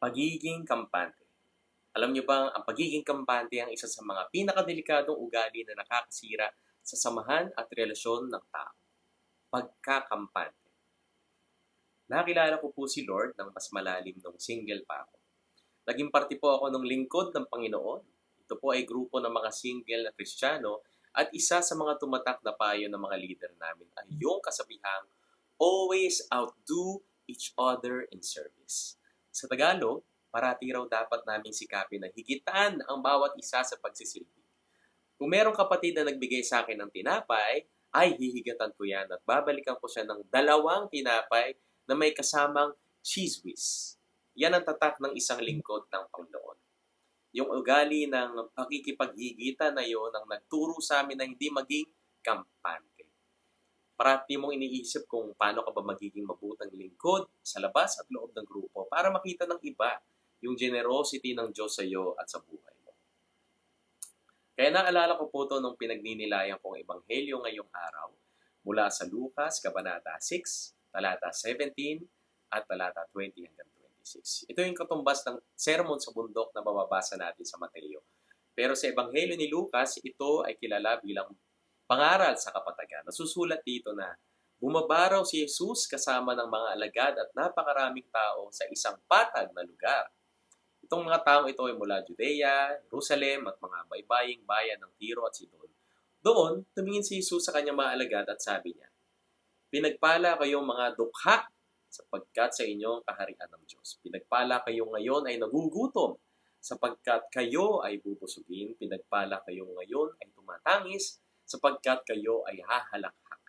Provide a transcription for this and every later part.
Pagiging kampante. Alam niyo ba, ang pagiging kampante ang isa sa mga pinakadelikadong ugali na nakakasira sa samahan at relasyon ng tao. Pagkakampante. Nakilala ko po si Lord ng mas malalim nung single pa ako. Naging parte po ako ng lingkod ng Panginoon. Ito po ay grupo ng mga single na Kristiyano at isa sa mga tumatak na payo ng mga leader namin ay yung kasabihang always outdo each other in service. Sa Tagalog, parati raw dapat naming sikapin na higitan ang bawat isa sa pagsisilbi. Kung merong kapatid na nagbigay sa akin ng tinapay, ay hihigatan ko yan at babalikan ko siya ng dalawang tinapay na may kasamang cheese whiz. Yan ang tatak ng isang lingkod ng Panginoon. Yung ugali ng pakikipaghigitan na yon ang nagturo sa amin na hindi maging kampante. Parati mong iniisip kung paano ka ba magiging mabutang lingkod sa labas at loob ng grupo para makita ng iba yung generosity ng Diyos sa iyo at sa buhay mo. Kaya naalala ko po ito nung pinagninilayan kong ebanghelyo ngayong araw mula sa Lucas, Kabanata 6, talata 17 at talata 20 hanggang 26. Ito yung katumbas ng sermon sa bundok na mababasa natin sa Mateo. Pero sa ebanghelyo ni Lucas, ito ay kilala bilang pangaral sa kapatagan. Nasusulat dito na bumabaraw si Jesus kasama ng mga alagad at napakaraming tao sa isang patag na lugar. Itong mga taong ito ay mula Judea, Jerusalem at mga baybaying bayan ng Tiro at Sidon. Doon, tumingin si Jesus sa kanyang mga alagad at sabi niya, Pinagpala kayong mga dukha sapagkat sa inyong kaharian ng Diyos. Pinagpala kayo ngayon ay nagugutom sapagkat kayo ay bubusugin. Pinagpala kayo ngayon ay tumatangis sapagkat kayo ay hahalakhak.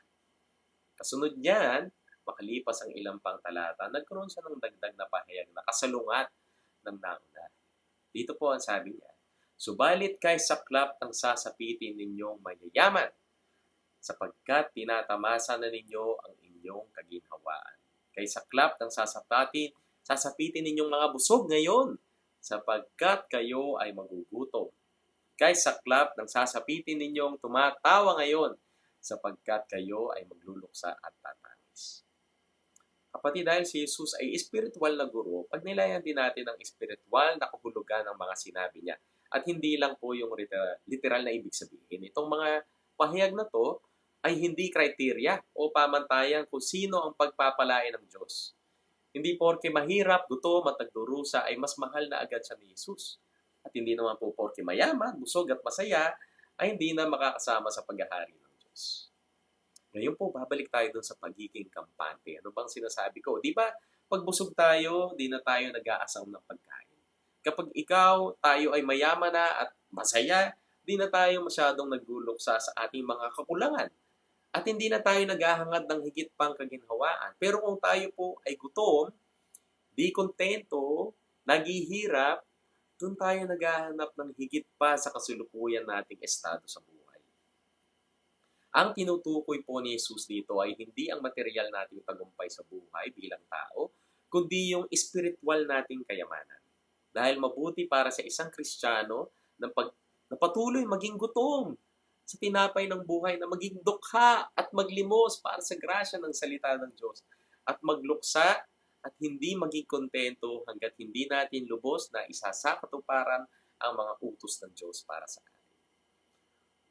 Kasunod niyan, makalipas ang ilang pang talata, nagkaroon siya ng dagdag na pahayag na kasalungat ng nauna. Dito po ang sabi niya, Subalit kay saklap ng sasapitin ninyong mayayaman, sapagkat tinatamasa na ninyo ang inyong kaginhawaan. Kay saklap ng sasapatin, sasapitin ninyong mga busog ngayon, sapagkat kayo ay magugutom. Kay saklap ng sasapitin ninyong tumatawa ngayon, sapagkat kayo ay magluluksa at tatangis. Kapatid, dahil si Jesus ay spiritual na guro, pag nilayan din natin ang spiritual na kahulugan ng mga sinabi niya. At hindi lang po yung literal na ibig sabihin. Itong mga pahayag na to ay hindi kriteria o pamantayan kung sino ang pagpapalain ng Diyos. Hindi porke mahirap, gutom at nagdurusa ay mas mahal na agad siya ni Jesus. At hindi naman po porke mayaman, busog at masaya ay hindi na makakasama sa paghahari ng Diyos. Ngayon po, babalik tayo dun sa pagiging kampante. Ano bang sinasabi ko? Di ba, pag busog tayo, di na tayo nag-aasam ng pagkain. Kapag ikaw, tayo ay mayaman na at masaya, di na tayo masyadong nagluluksa sa ating mga kakulangan. At hindi na tayo naghahangad ng higit pang kaginhawaan. Pero kung tayo po ay gutom, di kontento, naghihirap, doon tayo naghahanap ng higit pa sa kasulukuyan nating estado sa buhay. Ang tinutukoy po ni Jesus dito ay hindi ang material nating tagumpay sa buhay bilang tao, kundi yung spiritual nating kayamanan. Dahil mabuti para sa isang Kristiyano na, pag, na patuloy maging gutom sa tinapay ng buhay na maging dukha at maglimos para sa grasya ng salita ng Diyos at magluksa at hindi maging kontento hanggat hindi natin lubos na isa sa katuparan ang mga utos ng Diyos para sa atin.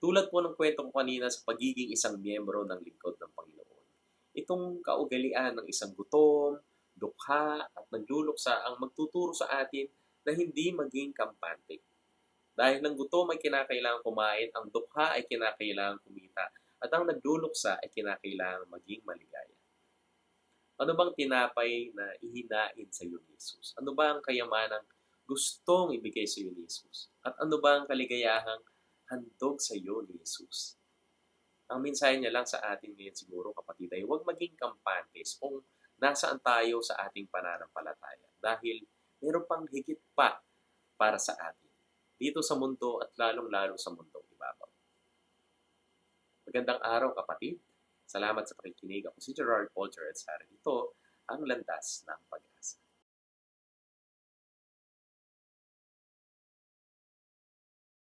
Tulad po ng kwento ko kanina sa pagiging isang miyembro ng lingkod ng Panginoon. Itong kaugalian ng isang gutom, dukha at nagluluksa ang magtuturo sa atin na hindi maging kampante. Dahil ng gutom ay kinakailangan kumain, ang dukha ay kinakailangan kumita, at ang nagluluksa ay kinakailangan maging maligaya. Ano bang tinapay na ihinain sa iyo ni Jesus? Ano ba ang kayamanang gustong ibigay sa iyo ni Jesus? At ano ba ang kaligayahang handog sa iyo ni Jesus? Ang mensahe niya lang sa atin ngayon siguro, kapatid, ay huwag maging kampantes kung nasaan tayo sa ating pananampalataya. Dahil meron pang higit pa para sa atin dito sa mundo at lalong-lalo sa mundong ibabaw. Magandang araw kapatid. Salamat sa pakikinig. Ako si Gerard Polter at Sarah. Ito ang landas ng pag-asa.